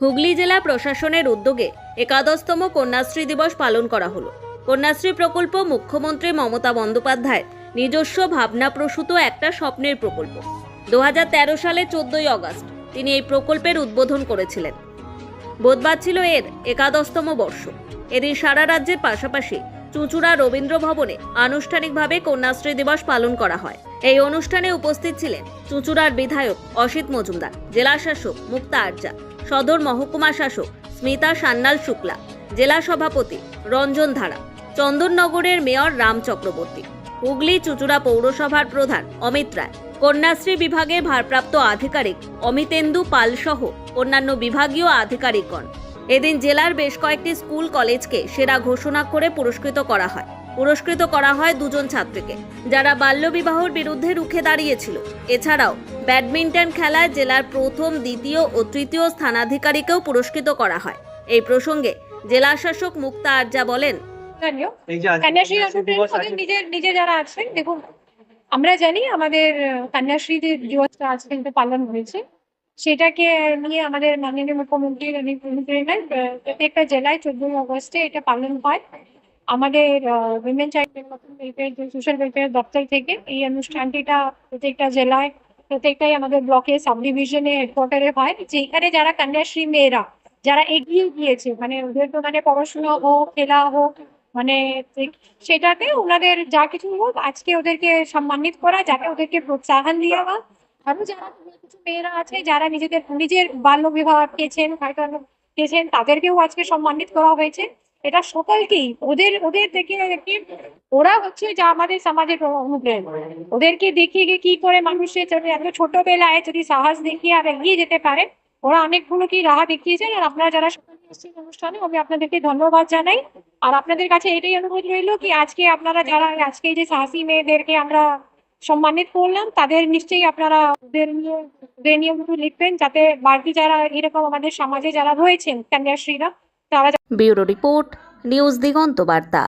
হুগলি জেলা প্রশাসনের উদ্যোগে একাদশতম কন্যাশ্রী দিবস পালন করা হলো। কন্যাশ্রী প্রকল্প মুখ্যমন্ত্রী মমতা বন্দ্যোপাধ্যায়ের নিজস্ব ভাবনাপ্রসূত একটা স্বপ্নের প্রকল্প। দু সালে চোদ্দই আগস্ট তিনি এই প্রকল্পের উদ্বোধন করেছিলেন। বুধবার ছিল এর একাদশতম বর্ষ। এদিন সারা রাজ্যের পাশাপাশি চুঁচুড়া রবীন্দ্র ভবনে আনুষ্ঠানিকভাবে কন্যাশ্রী দিবস পালন করা হয়। এই অনুষ্ঠানে উপস্থিত ছিলেন চুঁচুড়ার বিধায়ক অসিত মজুমদার জেলা শাসক মুক্তা আরজা সদর মহকুমা শাসক স্মিতা সান্যাল শুক্লা, জেলা সভাপতি রঞ্জন ধারা, চন্দননগরের মেয়র রাম চক্রবর্তী, হুগলি চুঁচুড়া পৌরসভার প্রধান অমিত রায়, কন্যাশ্রী বিভাগের ভারপ্রাপ্ত আধিকারিক অমিতেন্দু পাল সহ অন্যান্য বিভাগীয় আধিকারিকগণ। এদিন জেলার বেশ কয়েকটি স্কুল কলেজকে সেরা ঘোষণা করে পুরস্কৃত করা হয়। পুরস্কৃত করা হয় দুজন ছাত্রীকে যারা বাল্যবিবাহর বিরুদ্ধে রুখে দাঁড়িয়েছিল। এছাড়াও ব্যাডমিন্টন খেলায় জেলার প্রথম দ্বিতীয় ও তৃতীয় স্থানাধিকারীকেও পুরস্কৃত করা হয়। এই প্রসঙ্গে জেলা শাসক মুক্তা আরজা বলেন জানিও এই যে আজকে কন্যাশ্রী। নিজের নিজে যারা আছেন দেখুন আমরা জানি আমাদের কন্যাশ্রী যে দিবসটা আজ কিন্তু পালন হয়েছে। সেটাকে নিয়ে আমাদের মাননীয় মুখ্যমন্ত্রী অনেক অনুপ্রেরণায় প্রত্যেকটা জেলায় চোদ্দই অগস্টে এটা পালন হয়। আমাদের উইমেন চাইল্ডের ডেভেলপমেন্ট ওয়েলফেয়ার যে সোশ্যাল ওয়েলফেয়ার দপ্তর থেকে এই অনুষ্ঠানটিটা প্রত্যেকটা জেলায়, প্রত্যেকটাই আমাদের ব্লকে সাব ডিভিশনে হেডকোয়ার্টারে হয়। যেখানে যারা কন্যাশ্রী মেয়েরা, যারা এগিয়ে গিয়েছে মানে ওদের তো মানে পড়াশোনা হোক, খেলা হোক মানে সেটাতে ওনাদের যা কিছু হোক, আজকে ওদেরকে সম্মানিত করা, যাতে ওদেরকে প্রোৎসাহন দেওয়া আরও যারা কিছু মেয়েরা আছে, যারা নিজেদের নিজের বাল্য বিবাহ পেয়েছেন হয়তো পেয়েছেন তাদেরকেও আজকে সম্মানিত করা হয়েছে। এটা সকলকেই ওদের ওদের দেখে ওরা হচ্ছে যা আমাদের সমাজের অনুপ্রেরণা ওদেরকে দেখিয়ে কি করে মানুষের এত ছোটবেলায় যদি সাহস দেখিয়ে আর এগিয়ে যেতে পারে, ওরা অনেকগুলো কি রাহা দেখিয়েছেন আর আপনারা যারা এসেছেন অনুষ্ঠানে, আমি আপনাদেরকে ধন্যবাদ জানাই। আর আপনাদের কাছে এটাই অনুরোধ রইল কি, আজকে আপনারা যারা, আজকে যে সাহসী মেয়েদেরকে আমরা সম্মানিত করলাম, তাদের নিশ্চয়ই আপনারা ওদের ওদের নিয়ে লিখবেন যাতে বাড়তি যারা এরকম আমাদের সমাজে যারা রয়েছেন, কন্যাশ্রীরা ব্যুরো রিপোর্ট নিউজ দিগন্ত বার্তা।